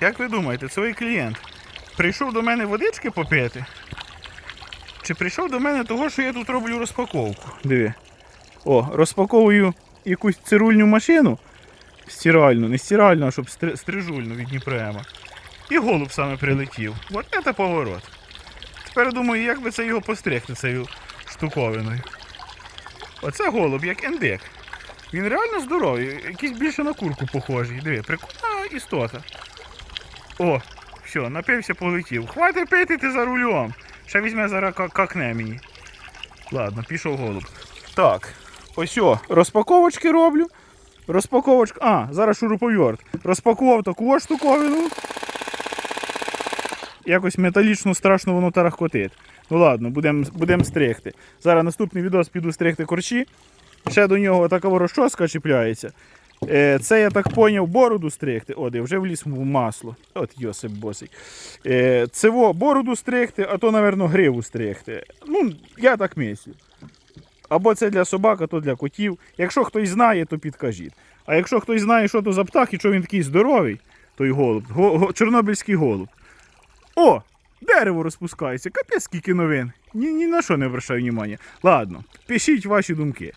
Як ви думаєте, цей клієнт прийшов до мене водички попити? Чи прийшов до мене того, що я тут роблю розпаковку? Диви. О, розпаковую якусь цирульну машину. Стиральну, не стиральну, а щоб стри- стрижульну від Дніпрема. І голуб саме прилетів. От це поворот. Тепер думаю, як би це його постригти цією штуковиною. Оце голуб, як ендек. Він реально здоровий, якийсь більше на курку похожий. Диви, прикольна істота. О, все, напився, полетів. Хватить пити ти за рулем. Ще візьме зараз ка- какне мені. Ладно, пішов голуб. Так, ось о, розпаковочки роблю. Розпаковочка. А, зараз шуруповерт. Розпакував таку штуковину. Якось металічно страшно воно тарахкотить. Ну ладно, будемо будем стригти. Зараз наступний відос піду стригти корчі. Ще до нього така розчоска чіпляється. Е, Це я так поняв, бороду стригти. От, я вже вліз в масло. От Йосип босий. Е, Це во, бороду стригти, а то, напевно, гриву стригти. Ну, я так мислю. Або це для собак, а то для котів. Якщо хтось знає, то підкажіть. А якщо хтось знає, що то за птах і що він такий здоровий, той голуб, го- го- чорнобильський голуб. О! Дерево розпускається, капець скільки новин. Ні, ні на що не обращаю внимання. Ладно, пишіть ваші думки.